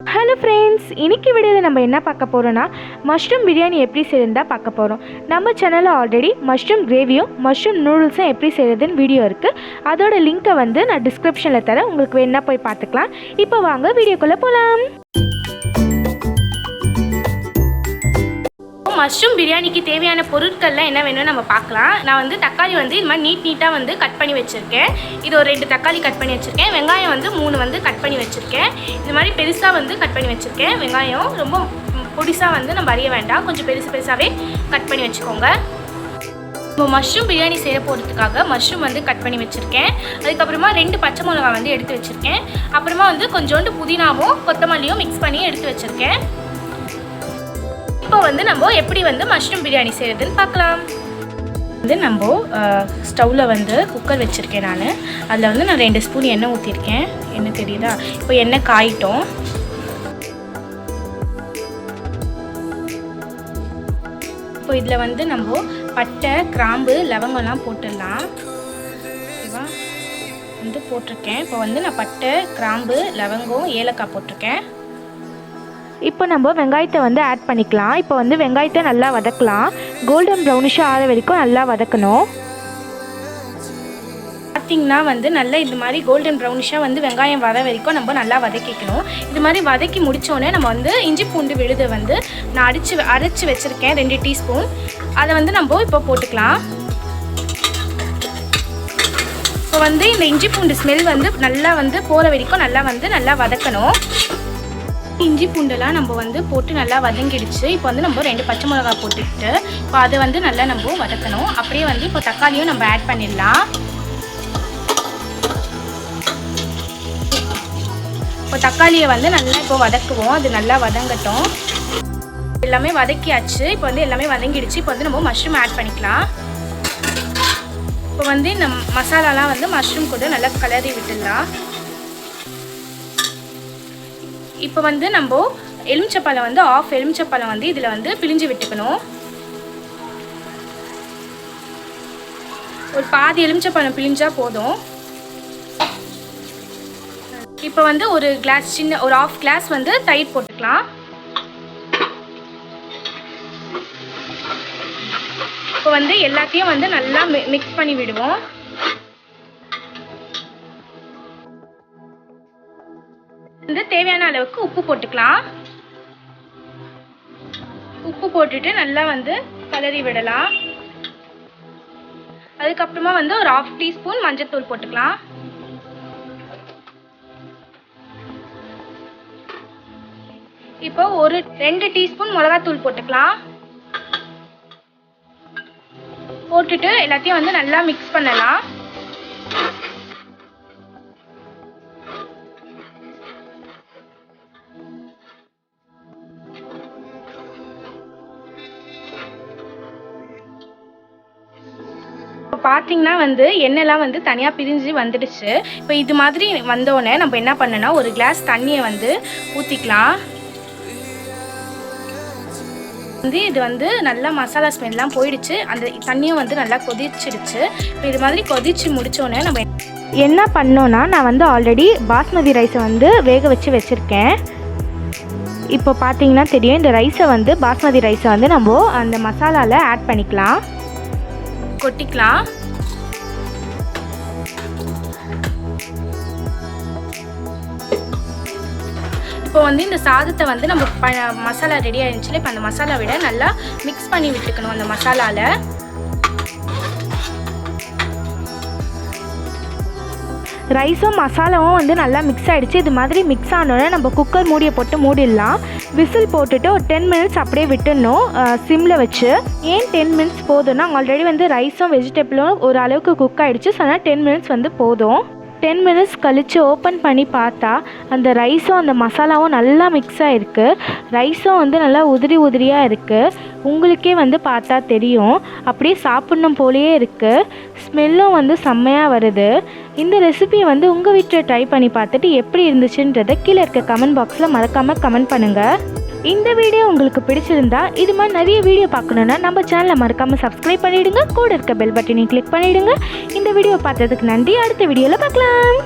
Hello friends இன்றைக்கி வீடியோவில் நம்ம என்ன பார்க்க போகிறோன்னா மஷ்ரூம் பிரியாணி எப்படி செய்யறதா பார்க்க போகிறோம் நம்ம சேனலில் ஆல்ரெடி மஷ்ரூம் கிரேவியும் மஷ்ரூம் நூடுல்ஸும் எப்படி செய்கிறதுன்னு வீடியோ இருக்குது அதோட லிங்க்கை வந்து நான் டிஸ்கிரிப்ஷனில் தரேன். உங்களுக்கு வேணா போய் பார்த்துக்கலாம். இப்போ வாங்க வீடியோக்குள்ளே போகலாம் மஷ்ரூம் பிரியாணிக்கு தேவையான பொருட்கள்லாம் என்ன வேணும்னு நம்ம பார்க்கலாம். நான் வந்து தக்காளி வந்து இது மாதிரி நீட் நீட்டாக வந்து கட் பண்ணி வச்சுருக்கேன். இது ஒரு ரெண்டு தக்காளி கட் பண்ணி வச்சுருக்கேன். வெங்காயம் வந்து மூணு வந்து கட் பண்ணி வச்சுருக்கேன். இது மாதிரி பெருசாக வந்து கட் பண்ணி வச்சுருக்கேன். வெங்காயம் ரொம்ப பொடிசாக வந்து நம்ம அறிய வேண்டாம். கொஞ்சம் பெருசு பெருசாகவே கட் பண்ணி வச்சுக்கோங்க. இப்போ மஷ்ரூம் பிரியாணி செய்ய போகிறதுக்காக மஷ்ரூம் வந்து கட் பண்ணி வச்சுருக்கேன். அதுக்கப்புறமா ரெண்டு பச்சை மிளகா வந்து எடுத்து வச்சுருக்கேன். அப்புறமா வந்து கொஞ்சோண்டு புதினாவும் கொத்தமல்லியும் மிக்ஸ் பண்ணி எடுத்து வச்சுருக்கேன். இப்போ வந்து நம்ம எப்படி வந்து மஷ்ரூம் பிரியாணி செய்கிறதுன்னு பார்க்கலாம். வந்து நம்ம ஸ்டவ்வில் வந்து குக்கர் வச்சுருக்கேன் நான். அதில் வந்து நான் ரெண்டு ஸ்பூன் எண்ணெய் ஊற்றிருக்கேன் எண்ணெய் தெரியுதா? இப்போ எண்ணெய் காயிட்டோம். இப்போ இதில் வந்து நம்ம பட்டை கிராம்பு லவங்கம்லாம் போட்டுடலாம். ஓகேவா? வந்து போட்டிருக்கேன். இப்போ வந்து நான் பட்டை கிராம்பு லவங்கம் ஏலக்காய் போட்டிருக்கேன். இப்போ நம்ம வெங்காயத்தை வந்து ஆட் பண்ணிக்கலாம். இப்போ வந்து வெங்காயத்தை நல்லா வதக்கலாம். கோல்டன் ப்ரௌனிஷாக ஆகிற வரைக்கும் நல்லா வதக்கணும். பார்த்திங்கன்னா வந்து நல்லா இந்த மாதிரி கோல்டன் ப்ரௌனிஷாக வந்து வெங்காயம் வர வரைக்கும் நம்ம நல்லா வதக்கிக்கணும். இது மாதிரி வதக்கி முடித்தோடனே நம்ம வந்து இஞ்சி பூண்டு விழுதை வந்து நான் அடித்து அரைச்சி வச்சுருக்கேன் ரெண்டு டீஸ்பூன். அதை வந்து நம்ம இப்போ போட்டுக்கலாம். இப்போ வந்து இந்த இஞ்சி பூண்டு ஸ்மெல் வந்து நல்லா வந்து போகிற வரைக்கும் நல்லா வந்து நல்லா வதக்கணும். இஞ்சி பூண்டெல்லாம் நம்ம வந்து போட்டு நல்லா வதங்கிடுச்சு. இப்போ வந்து நம்ம ரெண்டு பச்சை மிளகா போட்டுக்கிட்டு இப்போ அதை வந்து நல்லா நம்ம வதக்கணும். அப்படியே வந்து இப்போ தக்காளியும் நம்ம ஆட் பண்ணிடலாம். இப்போ தக்காளியை வந்து நல்லா இப்போ வதக்குவோம். அது நல்லா வதங்கட்டும். எல்லாமே வதக்கியாச்சு. இப்போ வந்து எல்லாமே வதங்கிடுச்சு. இப்போ வந்து நம்ம மஷ்ரூம் ஆட் பண்ணிக்கலாம். இப்போ வந்து இந்த மசாலாலாம் வந்து மஷ்ரூம் கூட நல்லா கலரி விட்டுடலாம். இப்போ வந்து நம்ம எலுமிச்சப்பழம் வந்து ஆஃப் எலுமிச்சப்பழம் வந்து இதில் வந்து பிழிஞ்சு விட்டுக்கணும். ஒரு பாதி எலுமிச்சப்பழம் பிழிஞ்சால் போதும். இப்போ வந்து ஒரு கிளாஸ் சின்ன ஒரு ஆஃப் கிளாஸ் வந்து தயிர் போட்டுக்கலாம். இப்போ வந்து எல்லாத்தையும் வந்து நல்லா மிக்ஸ் பண்ணி விடுவோம். வந்து தேவையான அளவுக்கு உப்பு போட்டுக்கலாம். உப்பு போட்டுட்டு நல்லா வந்து கலரி விடலாம். அதுக்கப்புறமா வந்து ஒரு ஆஃப் டீஸ்பூன் மஞ்சத்தூள் போட்டுக்கலாம். இப்போ ஒரு ரெண்டு டீஸ்பூன் மிளகாத்தூள் போட்டுக்கலாம். போட்டுட்டு எல்லாத்தையும் வந்து நல்லா மிக்ஸ் பண்ணலாம். இப்போ பார்த்தீங்கன்னா வந்து எண்ணெய்லாம் வந்து தனியாக பிரிஞ்சு வந்துடுச்சு. இப்போ இது மாதிரி வந்தோடனே நம்ம என்ன பண்ணோன்னா ஒரு கிளாஸ் தண்ணியை வந்து ஊற்றிக்கலாம் வந்து இது வந்து நல்லா மசாலா ஸ்மெல்லாம் போயிடுச்சு. அந்த தண்ணியும் வந்து நல்லா கொதிச்சிடுச்சு. இப்போ இது மாதிரி கொதிச்சு முடித்தோடனே நம்ம என்ன பண்ணோன்னா நான் வந்து ஆல்ரெடி பாஸ்மதி ரைஸை வந்து வேக வச்சு வச்சுருக்கேன். இப்போ பார்த்தீங்கன்னா தெரியும் இந்த ரைஸை வந்து பாஸ்மதி ரைஸை வந்து நம்ம அந்த மசாலாவில் ஆட் பண்ணிக்கலாம். கொட்டிக்கலாம். இப்போ வந்து இந்த சாதத்தை வந்து நம்ம ப மசாலா ரெடி ஆயிருந்துச்சுல இப்போ அந்த மசாலா விட நல்லா மிக்ஸ் பண்ணி விட்டுக்கணும் அந்த மசாலாவில் ரைஸும் மசாலாவும் வந்து நல்லா மிக்ஸ் ஆகிடுச்சு இது மாதிரி மிக்ஸ் ஆனோடனே நம்ம குக்கர் மூடியை போட்டு மூடிடலாம். விசில் போட்டுட்டு ஒரு டென் மினிட்ஸ் அப்படியே விட்டுடணும் சிம்மில் வச்சு. ஏன் டென் மினிட்ஸ் போதும்னா ஆல்ரெடி வந்து ரைஸும் வெஜிடபிளும் ஒரு அளவுக்கு குக் ஆகிடுச்சு ஸோ அதனால் டென் மினிட்ஸ் வந்து போதும். டென் மினிட்ஸ் கழித்து ஓப்பன் பண்ணி பார்த்தா அந்த ரைஸும் அந்த மசாலாவும் நல்லா மிக்ஸ் ஆகிருக்கு ரைஸும் வந்து நல்லா உதிரி உதிரியாக இருக்குது உங்களுக்கே வந்து பார்த்தா தெரியும். அப்படியே சாப்பிட்ணும் போலேயே இருக்குது ஸ்மெல்லும் வந்து செம்மையாக வருது. இந்த ரெசிபியை வந்து உங்கள் வீட்டில் ட்ரை பண்ணி பார்த்துட்டு எப்படி இருந்துச்சுன்றதை கீழே இருக்க கமெண்ட் பாக்ஸில் மறக்காமல் கமெண்ட் பண்ணுங்கள் இந்த வீடியோ உங்களுக்கு பிடிச்சிருந்தா இது மாதிரி நிறைய வீடியோ பார்க்கணுன்னா நம்ம சேனலை மறக்காமல் சப்ஸ்கிரைப் பண்ணிவிடுங்க கூட இருக்க பெல் பட்டனையும் கிளிக் பண்ணிவிடுங்க இந்த வீடியோ பார்த்ததுக்கு நன்றி. அடுத்த வீடியோவில் பார்க்கலாம்.